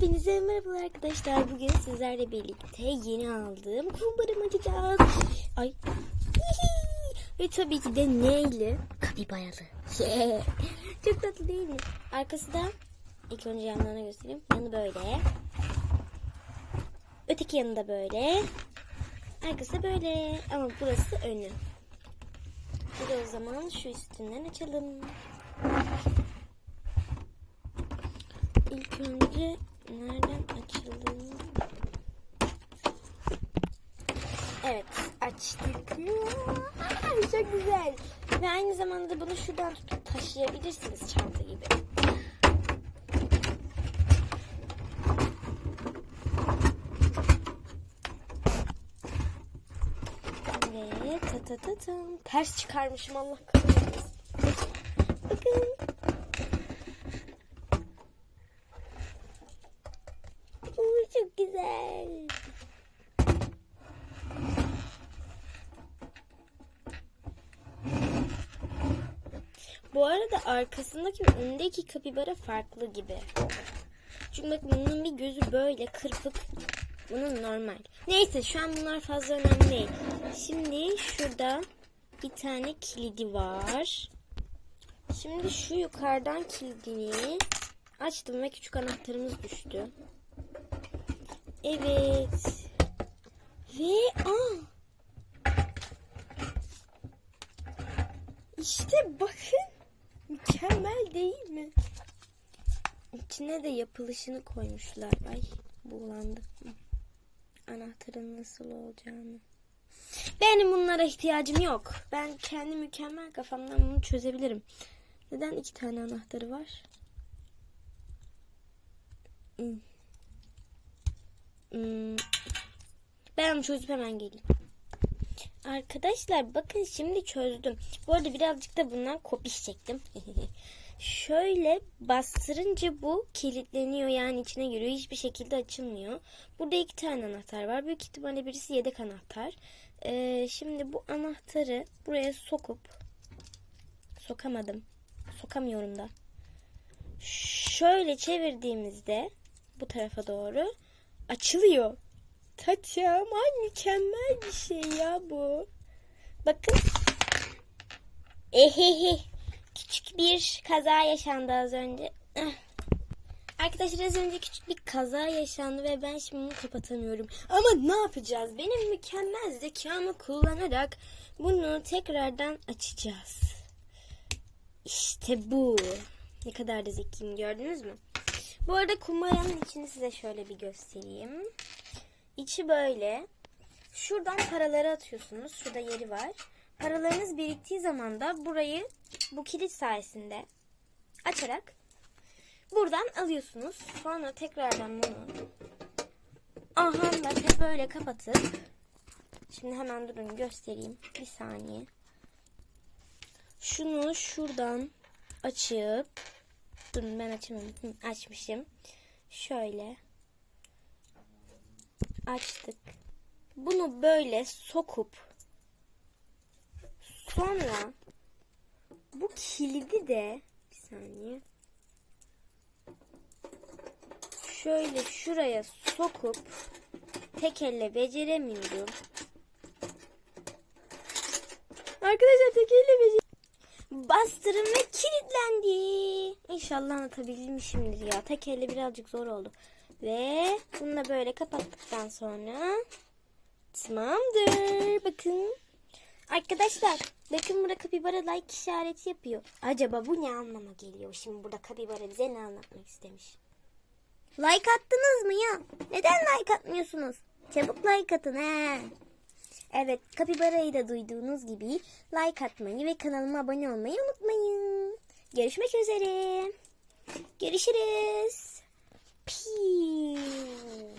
Hepinize merhabalar arkadaşlar. Bugün sizlerle birlikte yeni aldığım kumbaramı açacağız. Ay. Ve tabii ki de neyle? Kapibaralı. Yeah. Çok tatlı değil mi? Arkası da ilk önce yanlarına göstereyim. Yanı böyle. Öteki yanı da böyle. Arkası böyle. Ama burası önü. De o zaman şu üstünden açalım. İlk önce nereden açalım? Evet açtık. Ay, Çok güzel. Ve aynı zamanda bunu şuradan tutup taşıyabilirsiniz çanta gibi. Ve ta ta ta tam. Ters çıkarmışım Allah kahretsin. Bakın. Çok güzel. Bu arada arkasındaki ve önündeki kapibara farklı gibi. Çünkü bak bunun bir gözü böyle kırpık. Bunun normal. Neyse şu an bunlar fazla önemli değil. Şimdi şurada bir tane kilidi var. Şimdi şu yukarıdan kilidini açtım ve küçük anahtarımız düştü. Evet. Ve aa. İşte bakın. Mükemmel değil mi? İçine de yapılışını koymuşlar. Ay buğulandı. Anahtarın nasıl olacağını. Benim bunlara ihtiyacım yok. Ben kendi mükemmel kafamdan bunu çözebilirim. Neden iki tane anahtarı var? Hmm. Hmm. Ben onu çözüp hemen geleyim. Arkadaşlar bakın şimdi çözdüm. Bu arada birazcık da bundan kopiş çektim. Şöyle bastırınca bu kilitleniyor yani içine giriyor. Hiçbir şekilde açılmıyor. Burada iki tane anahtar var. Büyük ihtimalle birisi yedek anahtar. Ee, şimdi bu anahtarı buraya sokup sokamadım. Sokamıyorum da. Şöyle çevirdiğimizde bu tarafa doğru açılıyor. Taçam ay mükemmel bir şey ya bu. Bakın. Ehehe. Küçük bir kaza yaşandı az önce. Ah. Arkadaşlar az önce küçük bir kaza yaşandı ve ben şimdi bunu kapatamıyorum. Ama ne yapacağız? Benim mükemmel zekamı kullanarak bunu tekrardan açacağız. İşte bu. Ne kadar da zekiyim gördünüz mü? Bu arada kumbaranın içini size şöyle bir göstereyim. İçi böyle. Şuradan paraları atıyorsunuz. Şurada yeri var. Paralarınız biriktiği zaman da burayı bu kilit sayesinde açarak buradan alıyorsunuz. Sonra tekrardan bunu aha böyle kapatıp şimdi hemen durun göstereyim. Bir saniye. Şunu şuradan açıp durun ben açamadım. Hı, açmışım. Şöyle açtık. Bunu böyle sokup sonra bu kilidi de bir saniye şöyle şuraya sokup tek elle beceremiyorum. Arkadaşlar tek elle becer Bastırın ve kilitlendi. İnşallah anlatabilmişimdir ya. Tek elle birazcık zor oldu. Ve bunu da böyle kapattıktan sonra tamamdır. Bakın. Arkadaşlar bakın burada kapibara like işareti yapıyor. Acaba bu ne anlama geliyor? Şimdi burada kapibara bize ne anlatmak istemiş? Like attınız mı ya? Neden like atmıyorsunuz? Çabuk like atın he. Evet kapibarayı da duyduğunuz gibi like atmayı ve kanalıma abone olmayı unutmayın. Görüşmek üzere. Görüşürüz. 屁。